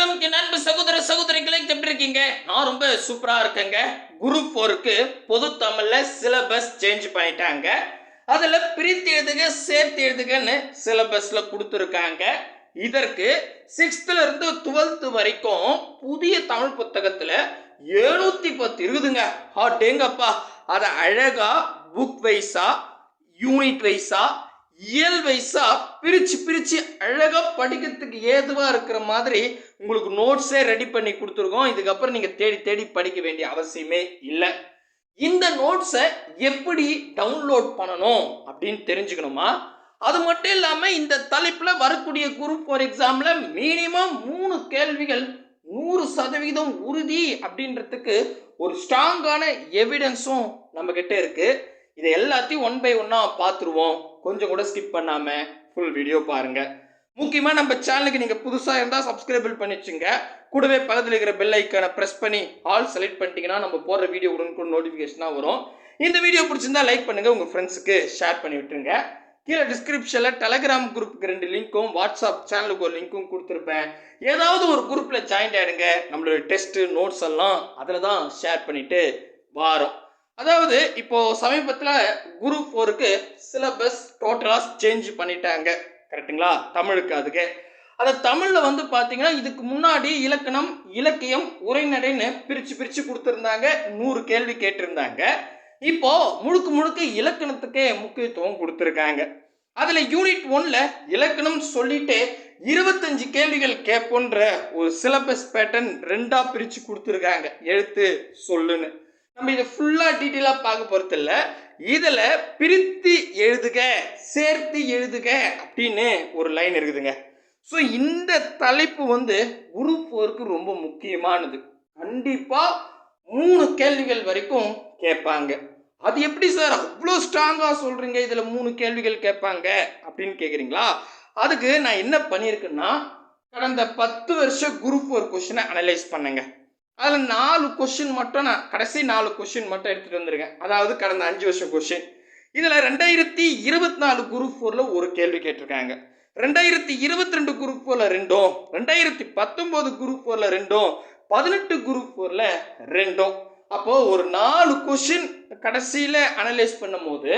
வணக்கம் என் அன்பு சகோதர சகோதரிகளை எப்படி இருக்கீங்க? நான் ரொம்ப சூப்பரா இருக்கேங்க. குரூப் ஃபோருக்கு பொது தமிழ்ல சிலபஸ் சேஞ்ச் பண்ணிட்டாங்க. அதுல பிரித்து எழுதுக சேர்த்து எழுதுகன்னு சிலபஸ்ல கொடுத்துருக்காங்க. இதற்கு சிக்ஸ்த்ல இருந்து டுவெல்த் வரைக்கும் புதிய தமிழ் புத்தகத்துல எழுநூத்தி பத்து இருக்குதுங்க. ஹாட்டேங்கப்பா அதை அழகா புக் வைஸா யூனிட் வைஸா இயல் வைஸா பிரிச்சு பிரிச்சு அழகா படிக்கிறதுக்கு ஏதுவா இருக்கிற மாதிரி உங்களுக்கு நோட்ஸே ரெடி பண்ணி கொடுத்துருக்கோம். இதுக்கப்புறம் நீங்க தேடி தேடி படிக்க வேண்டிய அவசியமே இல்லை. இந்த நோட்ஸை எப்படி டவுன்லோட் பண்ணணும் அப்படின்னு தெரிஞ்சுக்கணுமா? அது மட்டும் இல்லாம இந்த தலைப்புல வரக்கூடிய குரூப் ஃபார் எக்ஸாம்ல மினிமம் மூணு கேள்விகள் நூறு சதவீதம் உறுதி அப்படின்றதுக்கு ஒரு ஸ்ட்ராங்கான எவிடன்ஸும் நம்ம கிட்ட இருக்கு. இதை எல்லாத்தையும் ஒன் பை ஒன்னா பார்த்துருவோம். கொஞ்சம் கூட ஸ்கிப் பண்ணாமல் ஃபுல் வீடியோ பாருங்கள் முக்கியமாக நம்ம சேனலுக்கு நீங்கள் புதுசாக இருந்தால் சப்ஸ்கிரைபிள் பண்ணிச்சுங்க கூடவே பக்கத்தில் இருக்கிற பெல் ஐக்கனை ப்ரெஸ் பண்ணி ஆல் செலக்ட் பண்ணிட்டீங்கன்னா நம்ம போடுற வீடியோ உடனுக்குடன் நோட்டிஃபிகேஷனாக வரும். இந்த வீடியோ பிடிச்சிருந்தா லைக் பண்ணுங்கள் உங்கள் ஃப்ரெண்ட்ஸுக்கு ஷேர் பண்ணி விட்டுருங்க. கீழே டிஸ்கிரிப்ஷனில் டெலகிராம் குரூப்புக்கு ரெண்டு லிங்க்கும் வாட்ஸ்அப் சேனலுக்கு ஒரு லிங்க்கும் கொடுத்துருப்பேன். ஏதாவது ஒரு குரூப்பில் ஜாயின் ஆகிடுங்க நம்மளோட டெஸ்ட்டு நோட்ஸ் எல்லாம் அதில் தான் ஷேர் பண்ணிவிட்டு வாரோம். அதாவது இப்போ சமீபத்தில் குரூப் ஃபோருக்கு சிலபஸ் டோட்டலாக சேஞ்ச் பண்ணிட்டாங்க. கரெக்டுங்களா தமிழுக்கு அதுக்கு. அதை தமிழில் வந்து பார்த்தீங்கன்னா இதுக்கு முன்னாடி இலக்கணம் இலக்கியம் உரைநடைன்னு பிரித்து பிரித்து கொடுத்துருந்தாங்க. நூறு கேள்வி கேட்டிருந்தாங்க. இப்போ முழுக்க முழுக்க இலக்கணத்துக்கே முக்கியத்துவம் கொடுத்துருக்காங்க. அதில் யூனிட் ஒன்ல இலக்கணம் சொல்லிட்டு இருபத்தஞ்சு கேள்விகள் கேட்போன்ற ஒரு சிலபஸ் பேட்டர்ன் ரெண்டாக பிரித்து கொடுத்துருக்காங்க. எழுத்து சொல்லுன்னு. நம்ம இதை ஃபுல்லாக டீட்டெயிலாக பார்க்க போகிறது இல்லை இதில் பிரித்து எழுதுக சேர்த்து எழுதுக அப்படின்னு ஒரு லைன் இருக்குதுங்க. ஸோ இந்த தலைப்பு வந்து குரூப் ஒர்க்கு ரொம்ப முக்கியமானது. கண்டிப்பாக மூணு கேள்விகள் வரைக்கும் கேட்பாங்க. அது எப்படி சார் அவ்வளோ ஸ்ட்ராங்காக சொல்கிறீங்க இதில் மூணு கேள்விகள் கேட்பாங்க அப்படின்னு கேட்குறீங்களா அதுக்கு நான் என்ன பண்ணியிருக்கேன்னா கடந்த பத்து வருஷம் குரூப் ஒரு கொஷினை அனலைஸ் பண்ணுங்க. அதில் நாலு கொஷின் மட்டும் நான் கடைசி நாலு கொஷின் மட்டும் எடுத்துகிட்டு வந்திருக்கேன். அதாவது கடந்த அஞ்சு வருஷம் கொஷின் இதில் ரெண்டாயிரத்தி இருபத்தி நாலு குரூப் ஃபோரில் ஒரு கேள்வி கேட்டிருக்காங்க. ரெண்டாயிரத்தி இருபத்தி ரெண்டு குரூப் ஃபோரில் ரெண்டும். ரெண்டாயிரத்தி பத்தொம்போது குரூப் ஃபோரில் ரெண்டும். பதினெட்டு குரூப் ஃபோரில் ரெண்டும். அப்போது ஒரு நாலு கொஷின் கடைசியில் அனலைஸ் பண்ணும்போது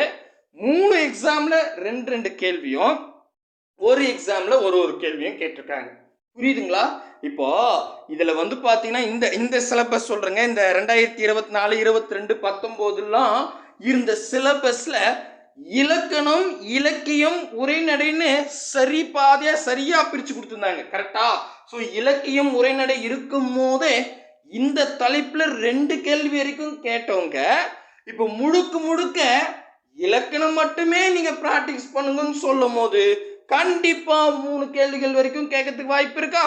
மூணு எக்ஸாமில் ரெண்டு ரெண்டு கேள்வியும் ஒரு எக்ஸாமில் ஒரு ஒரு கேள்வியும் கேட்டிருக்காங்க. புரியுதுங்களா? இப்போ இதில் வந்து பார்த்தீங்கன்னா இந்த இந்த சிலபஸ் சொல்கிறேங்க இந்த ரெண்டாயிரத்தி இருபத்தி நாலு இருபத்தி ரெண்டு பத்தொம்போதுலாம் இருந்த சிலபஸில் இலக்கணம் இலக்கியம் உரைநடைன்னு சரி பாதையாக சரியாக பிரித்து கொடுத்துருந்தாங்க. கரெக்டா ஸோ இலக்கியம் உரைநடை இருக்கும் போதே இந்த தலைப்பில் ரெண்டு கேள்வி வரைக்கும் கேட்டவங்க இப்போ முழுக்க முழுக்க இலக்கணம் மட்டுமே நீங்கள் ப்ராக்டிஸ் பண்ணுங்கன்னு சொல்லும் போது கண்டிப்பாக மூணு கேள்விகள் வரைக்கும் கேட்கறதுக்கு வாய்ப்பு இருக்கா?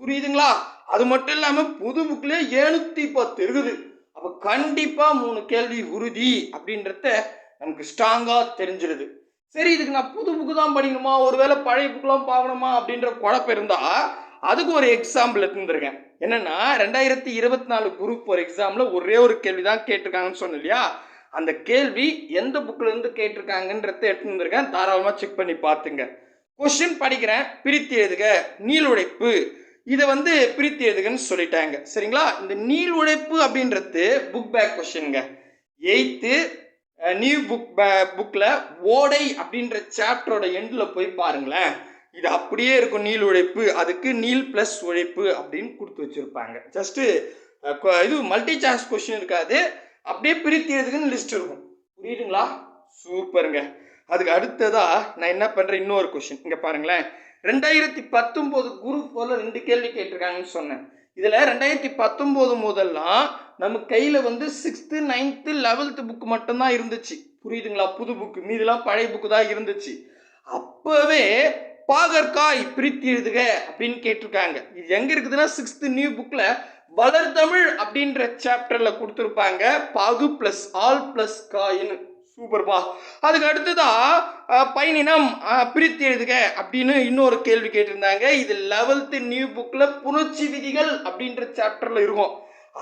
புரியுதுங்களா? அது மட்டும் இல்லாமல் புது புக்கில் எழுநூத்தி பத்து இருக்குது. அப்போ கண்டிப்பாக மூணு கேள்வி உறுதி அப்படின்றத நமக்கு ஸ்ட்ராங்காக தெரிஞ்சிருது. சரி இதுக்கு நான் புது புக்கு தான் படிக்கணுமா? ஒருவேளை பழைய புக்கெலாம் பார்க்கணுமா அப்படின்ற குழப்பம் இருந்தால் அதுக்கு ஒரு எக்ஸாம்பிள் எடுத்துருக்கேன் என்னென்னா ரெண்டாயிரத்தி இருபத்தி நாலு குரூப் ஒரு எக்ஸாமில் ஒரே ஒரு கேள்வி தான் கேட்டிருக்காங்கன்னு சொன்னேன் இல்லையா? அந்த கேள்வி எந்த புக்கில் இருந்து கேட்டிருக்காங்கன்றத எடுத்து தாராளமாக செக் பண்ணி பார்த்துங்க. கொஷின் படிக்கிறேன். பிரித்து எழுதுக. நீளுழைப்பு இதை வந்து பிரித்து எழுதுகன்னு சொல்லிட்டாங்க. சரிங்களா? இந்த நீள் உழைப்பு அப்படின்றது புக் பேக் கொஷினுங்க எயித்து நியூ புக் புக்கில் ஓடை அப்படின்ற சாப்டரோட எண்டில் போய் பாருங்களேன். இது அப்படியே இருக்கும் நீள் உழைப்பு அதுக்கு நீல் ப்ளஸ் உழைப்பு அப்படின்னு கொடுத்து வச்சுருப்பாங்க. ஜஸ்ட்டு இது மல்டி சாய்ஸ் கொஷின் இருக்காது. அப்படியே பிரித்து எழுதுக்குன்னு லிஸ்ட் இருக்கும். புரியுதுங்களா? சூப்பருங்க. அதுக்கு அடுத்ததாக நான் என்ன பண்ணுறேன் இன்னொரு கொஷின் இங்கே பாருங்களேன். ரெண்டாயிரத்தி பத்தொம்போது குரூப் போல் ரெண்டு கேள்வி கேட்டிருக்காங்கன்னு சொன்னேன். இதில் ரெண்டாயிரத்தி பத்தொம்போது முதல்லாம் நம்ம கையில் வந்து சிக்ஸ்த்து நைன்த்து லெவல்த்து புக்கு மட்டும்தான் இருந்துச்சு. புரியுதுங்களா? புது புக்கு மீதெல்லாம் பழைய புக்கு தான் இருந்துச்சு. அப்போவே பாகற்காய் பிரித்து எழுதுக அப்படின்னு கேட்டிருக்காங்க. இது எங்கே இருக்குதுன்னா சிக்ஸ்த்து நியூ புக்கில் வளர்தமிழ் அப்படின்ற சாப்டரில் கொடுத்துருப்பாங்க. பாகு ப்ளஸ் ஆல் ப்ளஸ் காயின்னு. சூப்பர்ப்பா அதுக்கு அடுத்ததா பயணினம் பிரித்து எழுதுக அப்படின்னு இன்னொரு கேள்வி கேட்டிருந்தாங்க. இது லெவல்த்து நியூ புக்கில் புணர்ச்சி விதிகள் அப்படின்ற சாப்டரில் இருக்கும்.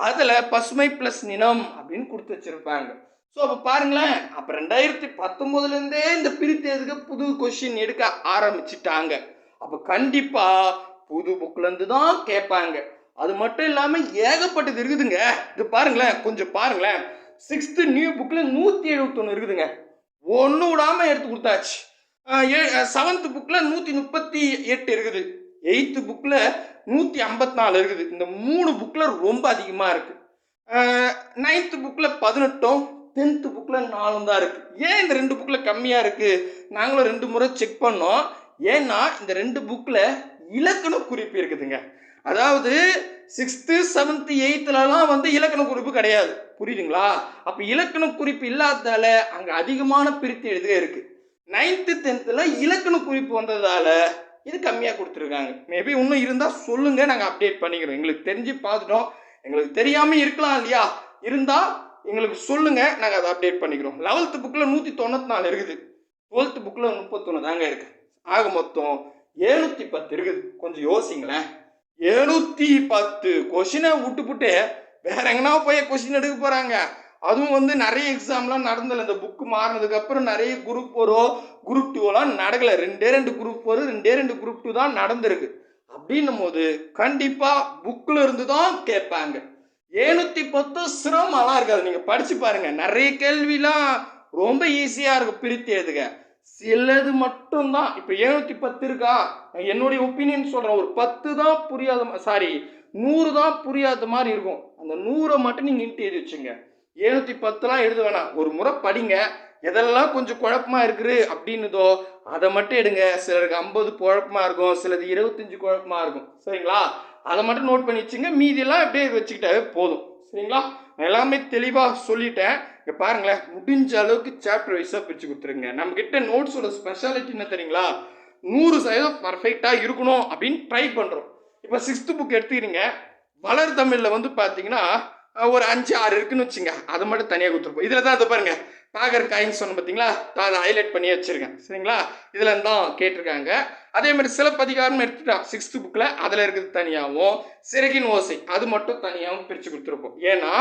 அதில் பசுமை ப்ளஸ் நினம் அப்படின்னு கொடுத்து வச்சிருப்பாங்க. ஸோ அப்போ பாருங்களேன் அப்போ ரெண்டாயிரத்தி பத்தொம்போதுலேருந்தே இந்த பிரித்தேதுக்கு புது கொஷின் எடுக்க ஆரம்பிச்சிட்டாங்க. அப்போ கண்டிப்பாக புது புக்லேருந்து தான் கேட்பாங்க. அது மட்டும் இல்லாமல் ஏகப்பட்டது இருக்குதுங்க. இது பாருங்களேன் கொஞ்சம் பாருங்களேன். சிக்ஸ்த்து நியூ புக்கில் நூற்றி எழுபத்தொன்று இருக்குதுங்க. ஒன்று விடாமல் எடுத்து கொடுத்தாச்சு. செவன்த்து புக்கில் நூற்றி முப்பத்தி எட்டு இருக்குது. எயித்து புக்கில் நூற்றி ஐம்பத்தி நாலு இருக்குது. இந்த மூணு புக்கில் ரொம்ப அதிகமாக இருக்குது நைன்த்து புக்கில் பதினெட்டும் டென்த்து புக்கில் நாலும் தான் இருக்குது ஏன் இந்த ரெண்டு புக்கில் கம்மியாக இருக்குது நாங்களும் ரெண்டு முறை செக் பண்ணோம். ஏன்னா இந்த ரெண்டு புக்கில் இலக்கண குறிப்பு இருக்குதுங்க. அதாவது சிக்ஸ்த்து செவன்த்து எயித்துலலாம் வந்து இலக்கண குறிப்பு கிடையாது. புரியுதுங்களா? அப்போ இலக்கண குறிப்பு இல்லாததால அங்கே அதிகமான பிரித்து எழுதுக இருக்கு. நைன்த்து டென்த்தில் இலக்கண குறிப்பு வந்ததால இது கம்மியாக கொடுத்துருக்காங்க. மேபி இன்னும் இருந்தால் சொல்லுங்க நாங்கள் அப்டேட் பண்ணிக்கிறோம். எங்களுக்கு தெரிஞ்சு பார்த்துட்டோம். எங்களுக்கு தெரியாமல் இருக்கலாம் இல்லையா? இருந்தால் எங்களுக்கு சொல்லுங்க நாங்கள் அதை அப்டேட் பண்ணிக்கிறோம். லெவல்த்து புக்கில் நூற்றி தொண்ணூற்றி நாலு இருக்குது. டுவெல்த்து புக்கில் முப்பத்தொன்று தாங்க இருக்கு. ஆக மொத்தம் எழுநூற்றி பத்து இருக்குது. கொஞ்சம் யோசிங்களேன். எழுநூற்றி பத்து கொஷினை விட்டுப்புட்டு வேற எங்கன்னா போய் கொஸ்டின் எடுக்க போகிறாங்க அதுவும் வந்து நிறைய எக்ஸாம்லாம் நடந்தல. இந்த புக்கு மாறினதுக்கு அப்புறம் நிறைய குரூப் ஃபோரோ குரூப் டூலாம் நடக்கல. ரெண்டே ரெண்டு குரூப் ஃபோர் ரெண்டே ரெண்டு குரூப் டூ தான் நடந்திருக்கு. அப்படின்னும் போது கண்டிப்பாக புக்கில் இருந்து தான் கேட்பாங்க. ஏழுநூத்தி பத்து சிரமம்லாம் இருக்காது. நீங்கள் படிச்சு பாருங்க. நிறைய கேள்விலாம் ரொம்ப ஈஸியாக இருக்கும். பிரித்து எழுதுக. சிலது மட்டும்தான். இப்போ எழுநூத்தி பத்து இருக்கா? என்னுடைய ஒப்பீனியன் சொல்கிறேன் ஒரு பத்து தான் புரியாத சாரி நூறு தான் புரியாத மாதிரி இருக்கும். அந்த நூறை மட்டும் நீங்கள் இன்ட்டு எழுதி வச்சுங்க. எழுநூற்றி பத்துலாம் எழுத வேணாம். ஒரு முறை படிங்க. எதெல்லாம் கொஞ்சம் குழப்பமா இருக்குது அப்படின்னுதோ அதை மட்டும் எடுங்க. சிலருக்கு ஐம்பது குழப்பமாக இருக்கும். சிலது இருபத்தஞ்சி குழப்பமா இருக்கும். சரிங்களா? அதை மட்டும் நோட் பண்ணி வச்சுங்க. மீதியெல்லாம் அப்படியே வச்சுக்கிட்டாவே போதும். சரிங்களா? நான் எல்லாமே தெளிவாக சொல்லிட்டேன். இங்கே பாருங்களேன். முடிஞ்ச அளவுக்கு சாப்டர் வைஸாக பிரித்து கொடுத்துருங்க. நம்மக்கிட்ட நோட்ஸோட ஸ்பெஷாலிட்டி என்ன தெரியுங்களா? நூறு சதவீதம் பர்ஃபெக்டாக இருக்கணும் அப்படின்னு ட்ரை பண்ணுறோம் இப்போ சிக்ஸ்த்து புக் எடுத்துக்கிறீங்க. வளர் தமிழில் வந்து பார்த்தீங்கன்னா ஒரு அஞ்சு ஆறு இருக்குன்னு வச்சுங்க. அதை மட்டும் தனியாக கொடுத்துருப்போம். இதில் தான் அதை பாருங்கள் பாகர் காயின்னு சொன்ன பார்த்தீங்களா நான் அதை ஹைலைட் பண்ணி வச்சிருக்கேன். சரிங்களா? இதில் தான் கேட்டிருக்காங்க. அதே மாதிரி சிலப்பதிகாரம் எடுத்துட்டான் சிக்ஸ்த்து புக்கில் அதில் இருக்கிறது தனியாகவும் சிறகின் ஓசை அது மட்டும் தனியாகவும் பிரித்து கொடுத்துருப்போம். ஏன்னா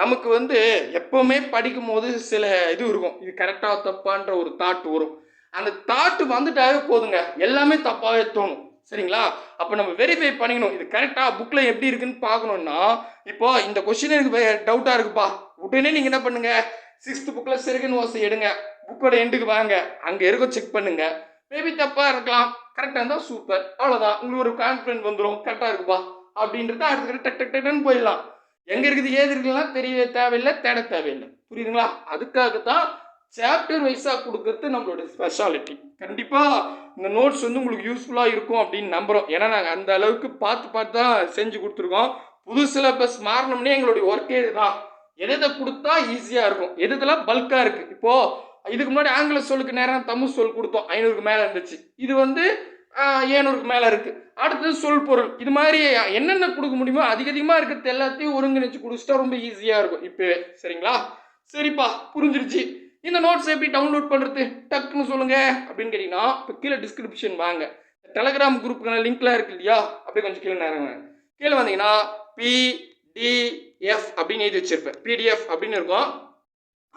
நமக்கு வந்து எப்போவுமே படிக்கும் போது சில இது இருக்கும். இது கரெக்டாக தப்பான்ற ஒரு தாட் வரும். அந்த தாட்டு வந்துட்டாவே போதுங்க. எல்லாமே தப்பாகவே தோணும். சரிங்களா? அப்போ நம்ம வெரிஃபை பண்ணிக்கணும். இது கரெக்டாக புக்கில் எப்படி இருக்குன்னு பார்க்கணுன்னா இப்போ இந்த கொஷின் எனக்கு டவுட்டாக இருக்குப்பா. உடனே நீங்கள் என்ன பண்ணுங்க? சிக்ஸ்த் புக்கில் செருகன் ஓசை எடுங்க. புக்கோட எண்டுக்கு வாங்க. அங்கே இருக்க செக் பண்ணுங்க. மேபி தப்பாக இருக்கலாம். கரெக்டாக இருந்தால் சூப்பர் அவ்வளோதான் உங்களுக்கு ஒரு கான்ஃபிடென்ட் வந்துடும் கரெக்டாக இருக்குப்பா. அப்படின்றத அடுத்த டக் டக் டக்குன்னு போயிடலாம். எங்கே இருக்குது ஏது இருக்குலாம் தெரியவே தேவையில்லை தேட தேவையில்லை. புரியுதுங்களா? அதுக்காக தான் சாப்டர் வைஸாக கொடுக்கறது நம்மளோட ஸ்பெஷாலிட்டி கண்டிப்பாக இந்த நோட்ஸ் வந்து உங்களுக்கு யூஸ்ஃபுல்லாக இருக்கும் அப்படின்னு நம்புகிறோம் ஏன்னா நாங்கள் அந்த அளவுக்கு பார்த்து பார்த்து தான் செஞ்சு கொடுத்துருக்கோம். புது சிலபஸ் மாறணும்னே எங்களுடைய ஒர்க்கே இதுதான். எது எதை கொடுத்தா ஈஸியாக இருக்கும்? எது இதெல்லாம் பல்காக இருக்குது இப்போது இதுக்கு முன்னாடி ஆங்கில சொல்லுக்கு நேரம் தமிழ் சொல் கொடுத்தோம். ஐநூறுக்கு மேலே இருந்துச்சு. இது வந்து ஏநூறுக்கு மேலே இருக்குது அடுத்தது சொல் பொருள். இது மாதிரி என்னென்ன கொடுக்க முடியுமோ அதிக அதிகமாக இருக்கிறது எல்லாத்தையும் ஒருங்கிணைச்சு கொடுத்துட்டா ரொம்ப ஈஸியாக இருக்கும். இப்போவே. சரிங்களா? சரிப்பா புரிஞ்சிருச்சு. இந்த நோட்ஸ் எப்படி டவுன்லோட் பண்ணுறது டக்குன்னு சொல்லுங்கள் அப்படின்னு கேட்டிங்கன்னா இப்போ கீழே டிஸ்கிரிப்ஷன் வாங்க. டெலகிராம் குரூப்புக்கான லிங்க்லாம் இருக்கு இல்லையா? அப்படியே கொஞ்சம் கீழே நேரம் கீழே வந்தீங்கன்னா பிடிஎஃப் அப்படின்னு எழுதி வச்சிருப்பேன். பிடிஎஃப் அப்படின்னு இருக்கும்.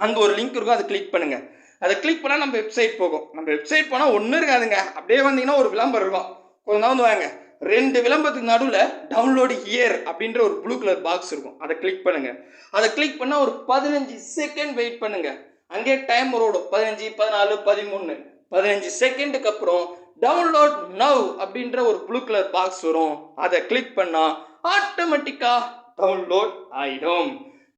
அங்கே ஒரு லிங்க் இருக்கும் அதை கிளிக் பண்ணுங்கள் அதை கிளிக் பண்ணால் நம்ம வெப்சைட் போகும். நம்ம வெப்சைட் போனால் ஒன்றும் இருக்காதுங்க. அப்படியே வந்தீங்கன்னா ஒரு விளம்பரம் இருக்கும். கொஞ்சம் தான் வந்து வாங்க. ரெண்டு விளம்பரத்துக்கு நடுவில் டவுன்லோடு ஹியர் அப்படின்ற ஒரு ப்ளூ கலர் பாக்ஸ் இருக்கும். அதை கிளிக் பண்ணுங்கள் அதை கிளிக் பண்ணால் ஒரு பதினஞ்சு செகண்ட் வெயிட் பண்ணுங்கள் அங்கே டைம் ஓடும் பதினஞ்சு பதினாலு பதிமூணு பதினஞ்சு செகண்டுக்கு அப்புறம் டவுன்லோட் நவ் அப்படின்ற ஒரு ப்ளூ கலர் பாக்ஸ் வரும். அதை கிளிக் பண்ணால் ஆட்டோமேட்டிக்காக டவுன்லோட் ஆயிடும்.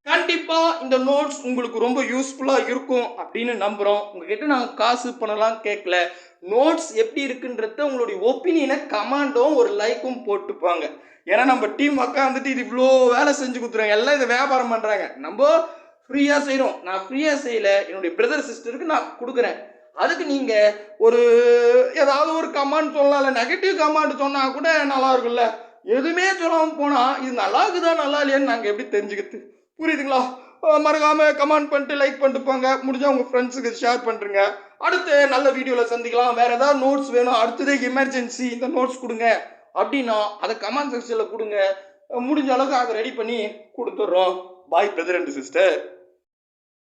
கண்டிப்பா இந்த நோட்ஸ் உங்களுக்கு ரொம்ப யூஸ்ஃபுல்லா இருக்கும் அப்படின்னு நம்புறோம். உங்ககிட்ட நாங்கள் காசு பண்ணலாம் கேட்கல நோட்ஸ் எப்படி இருக்குன்றத உங்களுடைய ஒப்பீனியனை கமாண்டும் ஒரு லைக்கும் போட்டுப்பாங்க. ஏன்னா நம்ம டீம் உட்காந்துட்டு இது இவ்வளோ வேலை செஞ்சு கொடுத்துருவாங்க எல்லாம் இதை வியாபாரம் பண்ணுறாங்க நம்ம ஃப்ரீயாக செய்கிறோம் நான் ஃப்ரீயாக செய்யலை. என்னுடைய பிரதர் சிஸ்டருக்கு நான் கொடுக்குறேன். அதுக்கு நீங்கள் ஒரு ஏதாவது ஒரு கமாண்ட் சொல்லலாம். இல்லை நெகட்டிவ் கமாண்ட் சொன்னால் கூட நல்லா இருக்கும்ல. எதுவுமே சொல்லாமல் போனால் இது நல்லா இருக்குதா நல்லா இல்லையான்னு நாங்கள் எப்படி தெரிஞ்சுக்கிறது? புரியுதுங்களா? மறக்காமல் கமெண்ட் பண்ணிட்டு லைக் பண்ணிட்டு போங்க. முடிஞ்சால் உங்கள் ஃப்ரெண்ட்ஸுக்கு ஷேர் பண்ணுறங்க அடுத்து நல்ல வீடியோவில் சந்திக்கலாம். வேறு ஏதாவது நோட்ஸ் வேணும். அடுத்ததே எமர்ஜென்சி இந்த நோட்ஸ் கொடுங்க. அப்படின்னா அதை கமெண்ட் செக்ஷனில் கொடுங்க. முடிஞ்ச அளவுக்கு அதை ரெடி பண்ணி கொடுத்துட்றோம். பாய் பிரதர் அண்ட் சிஸ்டர்